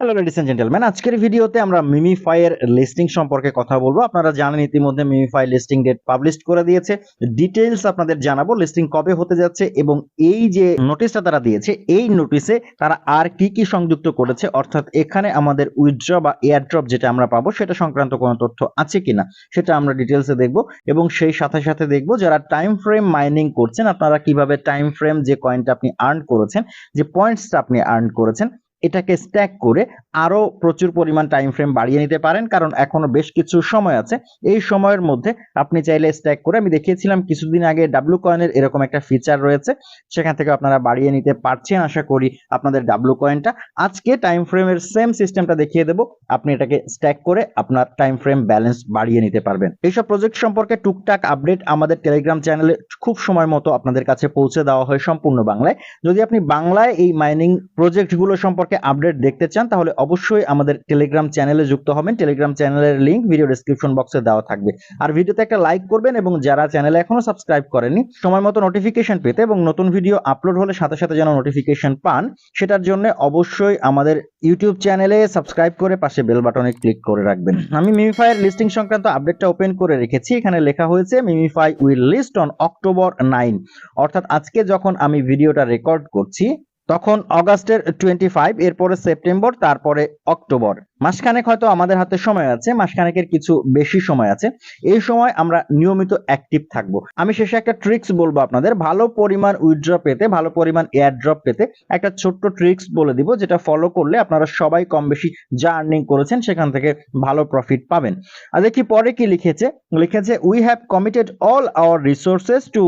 Hello ladies and gentleman আজকের ভিডিওতে আমরা মিমিফাই এর লিস্টিং সম্পর্কে কথা বলব। আপনারা জানেন ইতিমধ্যে মিমিফাই লিস্টিং ডেট পাবলিশ করে দিয়েছে। ডিটেইলস আপনাদের জানাব লিস্টিং কবে হতে যাচ্ছে এবং এই যে নোটিশটা তারা দিয়েছে, এই নোটিশে তারা আর কি কি সংযুক্ত করেছে, অর্থাৎ এখানে আমাদের উইথড্র বা এয়ারড্রপ যেটা আমরা পাবো, সেটা সংক্রান্ত কোনো তথ্য আছে কিনা, সেটা আমরা ডিটেলসে দেখব এবং সেই সাথে সাথে দেখব যারা টাইম ফ্রেম মাইনিং করছেন, আপনারা কীভাবে টাইম ফ্রেম যে কয়েনটা আপনি আর্ন করেছেন, যে পয়েন্টসটা আপনি আর্ন করেছেন এটাকে স্ট্যাক করে আরও প্রচুর পরিমাণ টাইম ফ্রেম বাড়িয়ে নিতে পারেন, কারণ এখনও বেশ কিছু সময় আছে। এই সময়ের মধ্যে আপনি চাইলে স্ট্যাক করে, আমি দেখিয়েছিলাম কিছুদিন আগে ডাব্লু কয়েনের এরকম একটা ফিচার রয়েছে, সেখান থেকে আপনারা বাড়িয়ে নিতে পারছেন। আশা করি আপনাদের ডাব্লু কয়েনটা আজকে টাইম ফ্রেমের সেম সিস্টেমটা দেখিয়ে দেবো। আপনি এটাকে স্ট্যাক করে আপনার টাইম ফ্রেম ব্যালেন্স বাড়িয়ে নিতে পারবেন। এইসব প্রজেক্ট সম্পর্কে টুকটাক আপডেট আমাদের টেলিগ্রাম চ্যানেলে খুব সময় মতো আপনাদের কাছে পৌঁছে দেওয়া হয় সম্পূর্ণ বাংলায়। যদি আপনি বাংলায় এই মাইনিং প্রজেক্টগুলো সম্পর্কে আপডেট দেখতে চান, তাহলে অবশ্যই আমাদের টেলিগ্রাম চ্যানেলে যুক্ত হবেন। টেলিগ্রাম চ্যানেলের লিংক ভিডিও ডেসক্রিপশন বক্সে দেওয়া থাকবে। আর ভিডিওতে একটা লাইক করবেন এবং যারা চ্যানেলে এখনও সাবস্ক্রাইব করেননি, সময় মতো নোটিফিকেশন পেতে এবং নতুন ভিডিও আপলোড হলে সাথে সাথে যেন নোটিফিকেশন পান, সেটার জন্য অবশ্যই আমাদের ইউটিউব চ্যানেলে সাবস্ক্রাইব করে পাশে বেল বাটনে ক্লিক করে রাখবেন। আমি মিমিফাইয়ের লিস্টিং সংক্রান্ত আপডেটটা ওপেন করে রেখেছি। এখানে লেখা হয়েছে Memefi will list on October nine অর্থাৎ আজকে যখন আমি ভিডিওটা রেকর্ড করছি তখন অগাস্টের টোয়েন্টি ফাইভ এরপরে সেপ্টেম্বর, তারপরে অক্টোবর। মাসখানেক হয়তো আমাদের হাতে সময় আছে, মাসখানেকের কিছু বেশি সময় আছে। এই সময় আমরা নিয়মিত অ্যাক্টিভ থাকব। আমি শেষে একটা ট্রিক্স বলব আপনাদের। ভালো পরিমাণ উইথড্র পেতে, ভালো পরিমাণ এয়ারড্রপ পেতে একটা ছোট্ট ট্রিক্স বলে দিব, যেটা ফলো করলে আপনারা সবাই কম বেশি যা আর্নিং করেছেন, সেখান থেকে ভালো প্রফিট পাবেন। আর দেখি পরে কি লিখেছে? লিখেছে we have committed all our resources to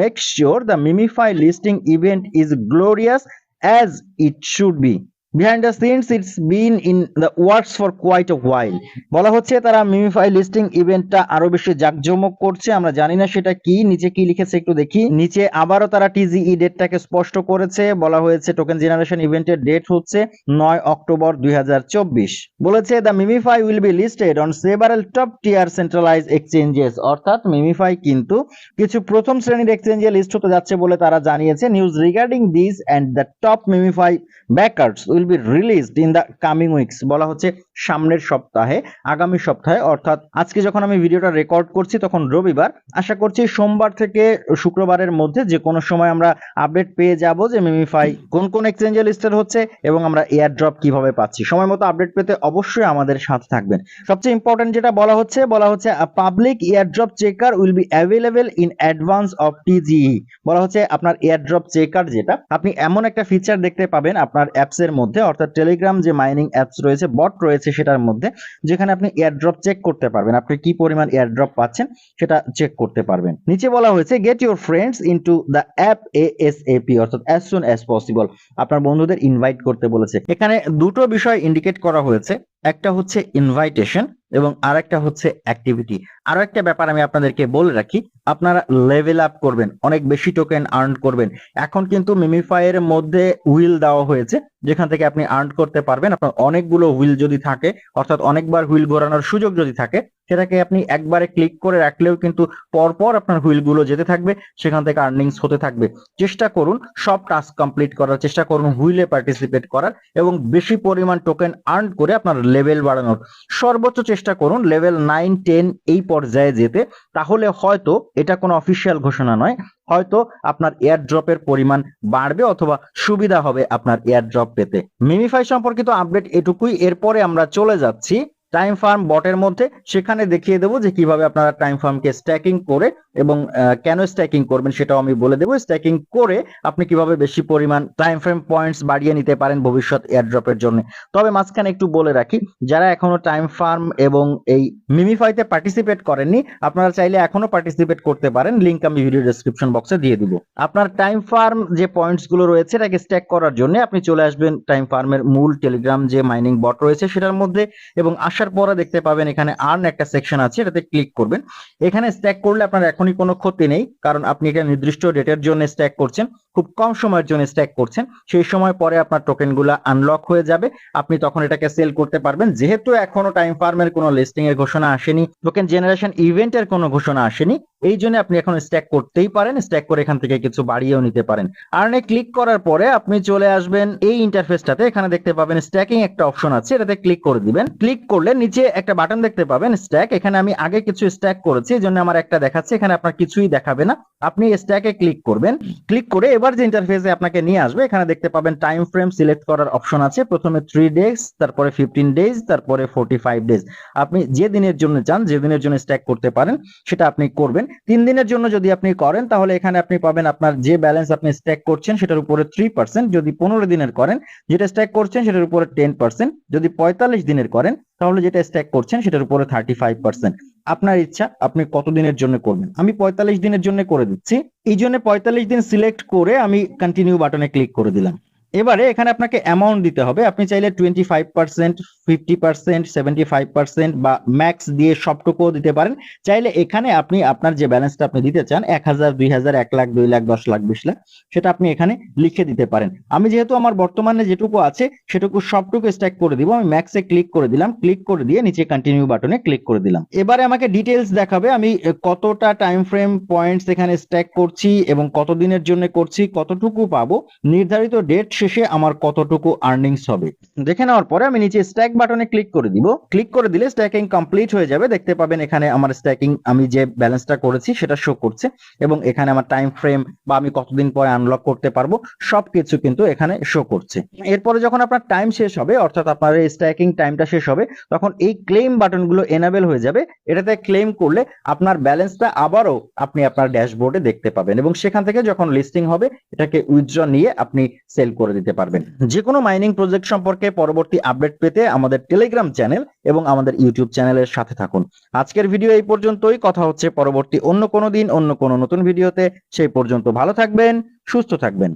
make sure the Memefi listing event is glorious as it should be behind the scenes it's been in the works for quite a while বলা হচ্ছে তারা MemeFi listing ইভেন্টটা আরও বেশি জাঁকজমক করছে। আমরা জানি না সেটা কি, নিচে কি লিখেছে একটু দেখি। নিচে আবারও তারা টিজিই ডেটটাকে স্পষ্ট করেছে। বলা হয়েছে টোকেন জেনারেশন ইভেন্টের ডেট হচ্ছে নয় অক্টোবর দুই হাজার চব্বিশ। বলেছে the Memefi will be listed on several top tier centralize exchanges অর্থাৎ মিমিফাই কিন্তু কিছু প্রথম শ্রেণির এক্সচেঞ্জে লিস্ট হতে যাচ্ছে বলে তারা জানিয়েছে। News regarding this and the top Memefi backers will be released in the coming weeks বলা হচ্ছে সামনের সপ্তাহে, আগামী সপ্তাহে, অর্থাৎ আজকে যখন আমি ভিডিওটা রেকর্ড করছি তখন রবিবার, আশা করছি সোমবার থেকে শুক্রবারের মধ্যে যে কোনো সময় আমরা আপডেট পেয়ে যাব যে মিমিফাই কোন কোন এক্সচেঞ্জে লিস্টেড হচ্ছে এবং আমরা এয়ার ড্রপ কীভাবে পাচ্ছি। সময় মতো আপডেট পেতে অবশ্যই আমাদের সাথে থাকবেন। সবচেয়ে ইম্পর্টেন্ট যেটা বলা হচ্ছে বলা হচ্ছে public air drop checker will be available in advance of TGE বলা হচ্ছে আপনার এয়ার ড্রপ চেকার যেটা, আপনি এমন একটা ফিচার দেখতে পাবেন আপনার অ্যাপস এর মধ্যে, অর্থাৎ টেলিগ্রাম যে মাইনিং অ্যাপস রয়েছে বট রয়েছে সেটার মধ্যে, যেখানে আপনি এয়ারড্রপ চেক করতে পারবেন। আপনি কি পরিমাণ এয়ারড্রপ পাচ্ছেন সেটা চেক করতে পারবেন। নিচে বলা হয়েছে get your friends into the app ASAP অর্থাৎ অ্যাজ সুন অ্যাজ পসিবল আপনার বন্ধুদের ইনভাইট করতে বলেছে। এখানে দুটো বিষয় ইন্ডিকেট করা হয়েছে। একটা হচ্ছে ইনভাইটেশন এবং আরেকটা হচ্ছে অ্যাক্টিভিটি আরও একটা ব্যাপার আমি আপনাদেরকে বলে রাখি, আপনারা লেভেল আপ করবেন, অনেক বেশি টোকেন আর্ন করবেন। এখন কিন্তু মিমিফাই এর মধ্যে হুইল দেওয়া হয়েছে, যেখান থেকে আপনি আর্ন করতে পারবেন। আপনার অনেকগুলো হুইল যদি থাকে, অর্থাৎ অনেকবার হুইল ঘোরানোর সুযোগ যদি থাকে, সেটাকে আপনি একবারে ক্লিক করে রাখলেও কিন্তু পরপর আপনার হুইলগুলো যেতে থাকবে, সেখান থেকে আর্নিংস হতে থাকবে। চেষ্টা করুন সব টাস্ক কমপ্লিট করার, চেষ্টা করুন হুইলে পার্টিসিপেট করার এবং বেশি পরিমাণ টোকেন আর্ন করে আপনার লেভেল বাড়ানোর। সর্বোচ্চ চেষ্টা করুন লেভেল নাইন টেন এই পর্যায়ে যেতে। তাহলে হয়তো এটা কোনো অফিসিয়াল ঘোষণা নয়। হয়তো আপনার এয়ার ড্রপের পরিমাণ বাড়বে অথবা সুবিধা হবে আপনার এয়ার ড্রপ পেতে। মিমিফাই সম্পর্কিত আপডেট এটুকুই। এরপরে আমরা চলে যাচ্ছি টাইম ফার্ম বটের মধ্যে, সেখানে দেখিয়ে দেবো যে কীভাবে আপনারা টাইম ফার্মকে স্ট্যাকিং করে এবং কেন স্ট্যাকিং করবেন সেটাও আমি বলে দেবো। স্ট্যাকিং করে আপনি কীভাবে বেশি পরিমাণ টাইম ফ্রেম পয়েন্টস বাড়িয়ে নিতে পারেন ভবিষ্যৎ এয়ারড্রপের জন্য। তবে মাঝখানে একটু বলে রাখি, যারা এখনও টাইম ফার্ম এবং এই মিমিফাইতে পার্টিসিপেট করেননি, আপনারা চাইলে এখনও পার্টিসিপেট করতে পারেন। লিঙ্ক আমি ভিডিও ডেসক্রিপশন বক্সে দিয়ে দিব। আপনার টাইম ফার্ম যে পয়েন্টসগুলো রয়েছে, এটাকে স্ট্যাক করার জন্য আপনি চলে আসবেন টাইম ফার্মের মূল টেলিগ্রাম যে মাইনিং বট রয়েছে, সেটার মধ্যে এবং আশা আসার পরে দেখতে পাবেন এখানে আর্ন একটা সেকশন আছে, এটাতে ক্লিক করবেন। এখানে স্ট্যাক করলে আপনার এখনই কোনো ক্ষতি নেই, কারণ আপনি এটা নির্দিষ্ট ডেটের জন্য স্ট্যাক করছেন, খুব কম সময়ের জন্য স্ট্যাক করছেন, সেই সময় পরে আপনার টোকেনগুলো আনলক হয়ে যাবে, আপনি তখন এটাকে সেল করতে পারবেন। যেহেতু এখনও টাইম ফার্মের কোনো লিস্টিং এর ঘোষণা আসেনি টোকেন জেনারেশন ইভেন্টের কোনো ঘোষণা আসেনি, এই জন্য আপনি এখন স্ট্যাক করতেই পারেন স্ট্যাক করে এখান থেকে কিছু বাড়িয়েও নিতে পারেন। আর্নে ক্লিক করার পরে আপনি চলে আসবেন এই ইন্টারফেসটাতে এখানে দেখতে পাবেন স্ট্যাকিং একটা অপশন আছে, এটাতে ক্লিক করে দিবেন। ক্লিক করলে নিচে একটা বাটন দেখতে পাবেন স্ট্যাক এখানে আমি আগে কিছু স্ট্যাক করেছি, এই জন্য আমার একটা দেখাচ্ছে, এখানে আপনার কিছুই দেখাবে না। আপনি স্ট্যাকে ক্লিক করবেন। ক্লিক করে এবার যে ইন্টারফেসে আপনাকে নিয়ে আসবে, এখানে দেখতে পাবেন টাইম ফ্রেম সিলেক্ট করার অপশন আছে। প্রথমে থ্রি ডেজ তারপরে ফিফটিন ডেজ তারপরে ফোর্টি ফাইভ ডেজ আপনি যে দিনের জন্য চান, যে দিনের জন্য স্ট্যাক করতে পারেন, সেটা আপনি করবেন। তিন দিনের জন্য যদি আপনি করেন, তাহলে এখানে আপনি পাবেন আপনার যে ব্যালেন্স আপনি স্ট্যাক করছেন, সেটার উপরে থ্রি পার্সেন্ট যদি পনেরো দিনের করেন, যেটা স্ট্যাক করছেন, সেটার উপরে টেন পার্সেন্ট যদি পঁয়তাল্লিশ দিনের করেন তাহলে যেটা স্ট্যাক করছেন সেটার উপরে থার্টি ফাইভ পার্সেন্ট আপনার ইচ্ছা, আপনি কতদিনের জন্য করবেন? আমি পঁয়তাল্লিশ দিনের জন্য করে দিচ্ছি। এই জন্য পঁয়তাল্লিশ দিন সিলেক্ট করে আমি কন্টিনিউ বাটনে ক্লিক করে দিলাম। এবারে এখানে আপনাকে অ্যামাউন্ট দিতে হবে। আপনি চাইলে twenty five percent fifty percent seventy five percent বা ম্যাক্স দিয়ে সবটুকুও দিতে পারেন। চাইলে এখানে আপনি আপনার যে ব্যালেন্সটা আপনি দিতে চান, এক হাজার, দুই হাজার, এক লাখ, দুই লাখ, দশ লাখ, বিশ লাখ, সেটা আপনি এখানে লিখে দিতে পারেন। আমি যেহেতু আমার বর্তমানে যেটুকু আছে, সেটুকু সবটুকু স্ট্যাক করে দিব। আমি ম্যাক্সে ক্লিক করে দিলাম। ক্লিক করে দিয়ে নিচে কন্টিনিউ বাটনে ক্লিক করে দিলাম। এবারে আমাকে ডিটেলস দেখাবে। আমি কতটা টাইম ফ্রেম পয়েন্টস এখানে স্ট্যাক করছি এবং কতদিনের জন্য করছি, কতটুকু পাবো, নির্ধারিত ডেট শেষে আমার কতটুকু আর্নিংস হবে? দেখে নেওয়ার পরে আমি নিচে স্ট্যাক বাটনে ক্লিক করে দিব। ক্লিক করে দিলে স্ট্যাকিং কমপ্লিট হয়ে যাবে। দেখতে পাবেন এখানে আমার স্ট্যাকিং আমি যে ব্যালেন্সটা করেছি সেটা শো করছে এবং এখানে আমার টাইম ফ্রেম বা আমি কতদিন পরে আনলক করতে পারব, সবকিছু কিন্তু এখানে শো করছে। এরপরে যখন আপনার টাইম শেষ হবে, অর্থাৎ আপনার স্ট্যাকিং টাইমটা শেষ হবে, তখন এই ক্লেম বাটনগুলো এনাবেল হয়ে যাবে। এটাতে ক্লেম করলে আপনার ব্যালেন্সটা আবারও আপনি আপনার ড্যাশবোর্ডে দেখতে পাবেন এবং সেখান থেকে যখন লিস্টিং হবে, এটাকে উইথড্র নিয়ে আপনি সেল করে দিতে পারবেন। যে কোনো মাইনিং প্রজেক্ট সম্পর্কে পরবর্তী আপডেট পেতে আমাদের টেলিগ্রাম চ্যানেল এবং আমাদের ইউটিউব চ্যানেলের সাথে থাকুন। আজকের ভিডিও এই পর্যন্তই। কথা হচ্ছে পরবর্তী অন্য কোনো দিন, অন্য কোনো নতুন ভিডিওতে সেই পর্যন্ত ভালো থাকবেন, সুস্থ থাকবেন।